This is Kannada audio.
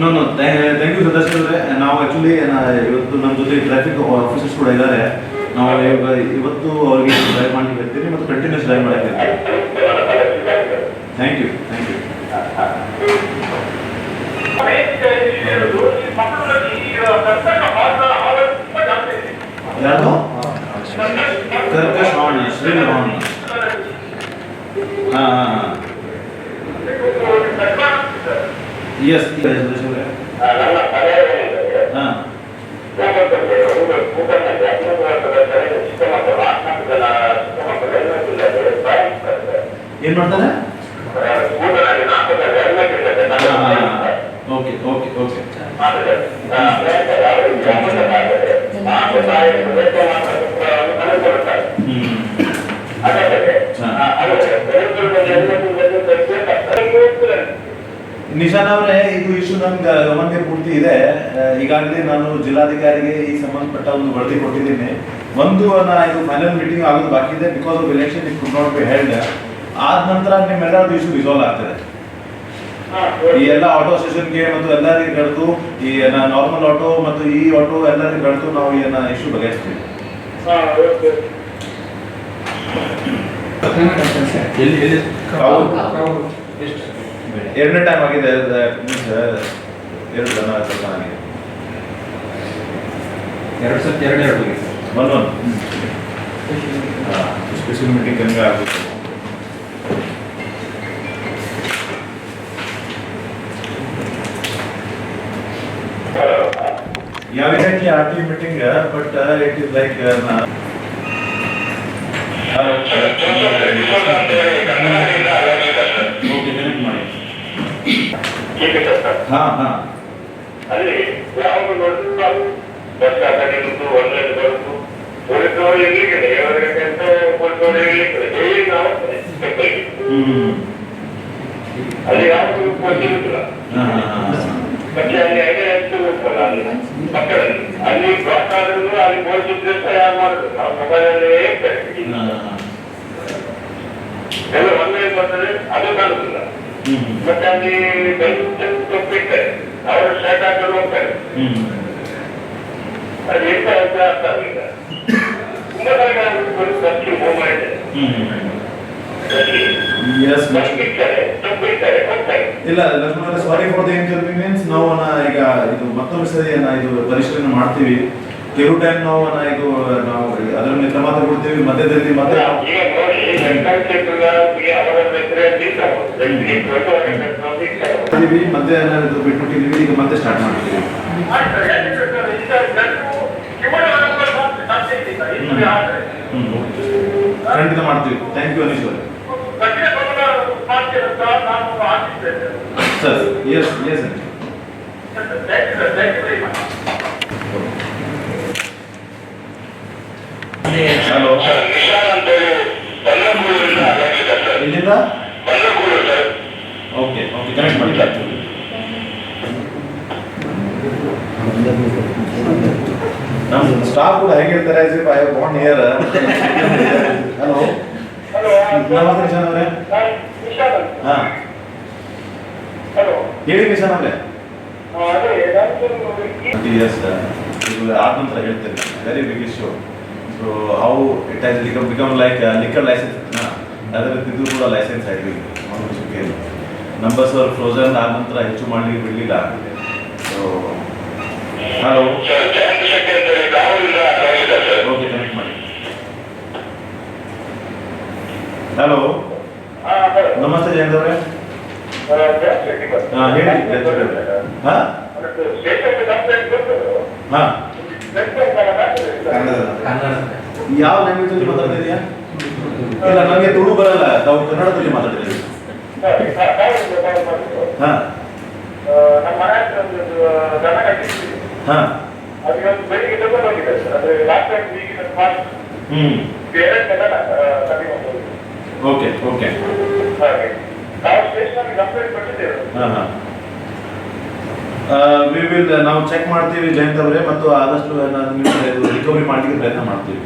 ನೋ ನೋ ಥ್ಯಾಂಕ್ ಯು ಸದಸ್ಯ ಅವರೇ. ನಾವು ಆ್ಯಕ್ಚುಲಿ ಇವತ್ತು ನಮ್ಮ ಜೊತೆ ಟ್ರಾಫಿಕ್ ಆಫೀಸರ್ಸ್ ಕೂಡ ಇದ್ದಾರೆ. ನಾವು ಇವಾಗ ಇವತ್ತು ಅವರಿಗೆ ಡ್ರೈವ್ ಮಾಡಲಿಕ್ಕೆ ಇರ್ತೀನಿ ಮತ್ತು ಕಂಟಿನ್ಯೂಸ್ ಡ್ರೈವ್ ಮಾಡಕ್ಕೆ ಥ್ಯಾಂಕ್ ಯು ಥ್ಯಾಂಕ್ ಯು ಯಾರು ಕರ್ಕಶ್ ಶ್ರೀಲ್ ಹಾರ್ನ್ ಹಾಂ ಹಾಂ ಎಸ್ ಸದಸ್ಯ ಅವರೇ ಹಾಂ. ಏನು ಮಾಡ್ತಾರೆ ಓಕೆ ಓಕೆ ಓಕೆ ನಿಶಾನ್ ಅವರೇ ಇದು ಇಶ್ಯೂ ನಮ್ಗೆ ಗಮನಕ್ಕೆ ಪೂರ್ತಿ ಇದೆ. ಈಗಾಗಲೇ ನಾನು ಜಿಲ್ಲಾಧಿಕಾರಿಗೆ ಈ ಸಂಬಂಧಪಟ್ಟ ಒಂದು ವರದಿ ಕೊಟ್ಟಿದ್ದೀನಿ. ಒಂದು ನಾ ಇದು ಫೈನಲ್ ಮೀಟಿಂಗ್ ಆಗೋದು ಬಾಕಿ ಇದೆ because of election it could not be held ಆದ ನಂತರ ನಿಮ್ಮೆಲ್ಲರದ್ದು ಇಶ್ಯೂ ರಿಸಾಲ್ವ್ ಆಗ್ತದೆ. ಈ ಎಲ್ಲ ಆಟೋ ಸ್ಟೇಷನ್ಗೆ ಮತ್ತು ಎಲ್ಲರಿಗೆ ಕರೆದು ಈ ನಾರ್ಮಲ್ ಆಟೋ ಮತ್ತು ಈ ಆಟೋ ಎಲ್ಲರಿಗೆ ಕರೆದು ನಾವು ಏನ ಇಶ್ಯೂ ಬಗೆಹರಿಸ್ತೀವಿ. ಎಲ್ಲಿ ಎಲ್ಲಿ. ಎರಡನೇ ಟೈಮ್ ಆಗಿದೆ that means, ಆ, ಎರಡು ಜನ ಸ್ವಲ್ಪ ಆಗಿದೆ ಎರಡು ಸತಿ ಎರಡು ಎರಡು ಹೋಗಿ ಒನ್ ಒನ್ ಸ್ಪೆಷಲ್ ಮೀಟಿಂಗ್ ಹಂಗೆ ಆಗುತ್ತೆ ಯಾವ exactly R T meeting but it is like okay ಹಾ ಹಾ. ಅಲ್ಲಿ ಯಾವಾಗ ನೋಡಿದ್ರು ಬಸ್ ಹಾಕೊಂಡಿರುವುದು ಒಂದರಲ್ಲಿ ಬರುವುದು. ಪೊಲೀಸವರು ಇರ್ಲಿಕ್ಕೆ ಏಳು ಗಂಟೆ ಅಂತ ಪೊಲೀಸವರು ಇರ್ಲಿಕ್ಕೆ ಡೈಲಿ ನಾವು ಟೆಂಪಲ್ಗೆ. ಹ್ಮ್. ಅಲ್ಲಿ ಯಾವುದು ಹಾ ಮತ್ತೆ ಅಲ್ಲಿ ಐದೇ ಹೋಗ್ತಲ್ಲ ಅಲ್ಲಿ ಪಕ್ಕದಲ್ಲಿ ಅಲ್ಲಿ ಬ್ಲಾಕ್ ಆದ್ರೂ ಅಲ್ಲಿ ಪೊಲೀಸ್ ಇದ್ರೆ ಯಾರು ಮಾಡುದು ನಾವು ಮೊಬೈಲಲ್ಲಿ ಹೇಳ್ತೇವೆ ಹಾ ಹಾ. ಎಲ್ಲ ಅದು ಕಾಣುದಿಲ್ಲ. ಮತ್ತೆ ಅಲ್ಲಿ ಅವರು ಹೋಗ್ತಾರೆ. ಅದು ಎಂತ ಅಂತ ಅರ್ಥ ಆಗಲಿಲ್ಲ. ಹ್ಮ್ ಇಲ್ಲ Lakshmana sorry for the inconvenience ನಾವು ಈಗ ಇದು ಮತ್ತೊಂದು ಸರಿ ಇದು ಪರಿಶೀಲನೆ ಮಾಡ್ತೀವಿ. ಕೆಲವು ಟೈಮ್ ನಾವು ಇದು ನಾವು ಅದರ ಮೇಲೆ ಕ್ರಮ ತಗೊಳ್ತೀವಿ ಮಧ್ಯದಲ್ಲಿ ಮತ್ತೆ ಮತ್ತೆ ಇದು ಬಿಟ್ಬಿಟ್ಟಿದ್ದೀವಿ ಈಗ ಮತ್ತೆ ಸ್ಟಾರ್ಟ್ ಮಾಡ್ತೀವಿ. ಹ್ಮ್ ಖಂಡಿತ ಮಾಡ್ತೀವಿ. ಥ್ಯಾಂಕ್ ಯು ಅನೀಶ್ ಅವರೇ. Sir yes yes hello Nishan ಅಂತೇಳಿ ಬಂದಕೂರಿಂದ ಸರ್ ಇಲ್ಲಿಂದ ಬಂದಕೂರು ಸರ್ ಓಕೆ ಕನೆಕ್ಟ್ ನಮ್ಮ ಸ್ಟಾಫ್ ಕೂಡ ಹೇಗೆ ಹೇಳ್ತಾರೆ as if I bond here hello ನಮಸ್ತೆ ನಿಶಾನ್ ಅವರೇ. ಹಾ. ಹೇಳಿ ನಿಶಾನ್ ಅವರೇ. ಅದೇ ಇಯರ್ಸ್ ಆದ ನಂತರ ಹೇಳ್ತೇನೆ. Very big issue so how it has become become like liquor licence ಅದರ ಇದು ಕೂಡ ಲೈಸೆನ್ಸ್ ಆಗಿದೆ ನಂಬರ್ಸ್ ಅವರು ಫ್ರೋಜನ್ ಆದ ನಂತರ ಹೆಚ್ಚು ಮಾಡಲಿಕ್ಕೆ ಬಿಡಲಿಲ್ಲ. ಸೊ ಹಲೋ ಓಕೆ ಕನೆಕ್ಟ್ ಮಾಡಿ. ಹಲೋ ನಮಸ್ತೆ ಜಯಂತ್ ಅವರೇ. ಚಂದ್ರಶೇಖರ್. ಹಾಂ ಹೇಳಿ ಹಾಂ? ಹಾಂ. ಯಾವ ಲ್ಯಾಂಗ್ವೇಜಲ್ಲಿ ಮಾತಾಡ್ತಿದ್ಯಾ? ಇಲ್ಲ ನನಗೆ ತುಳು ಬರಲ್ಲ. ತಾವು ಕನ್ನಡದಲ್ಲಿ ಮಾತಾಡ್ತೀರಿ ಸರ್, ಹಾ, ಹಾಂ. ಹ್ಞೂ ಓಕೆ ಓಕೆ. ನಾವು ಸ್ಟೇಷನ್ಗೆ ಹಾಂ ಹಾಂ ವಿ ವಿಲ್ ನಾವು ಚೆಕ್ ಮಾಡ್ತೀವಿ ಜಯಂತ್ ಅವರೇ ಮತ್ತು ಆದಷ್ಟು ನಾನು ನಿಮಗೆ ರಿಕವರಿ ಮಾಡಲಿಕ್ಕೆ ಪ್ರಯತ್ನ ಮಾಡ್ತೀವಿ.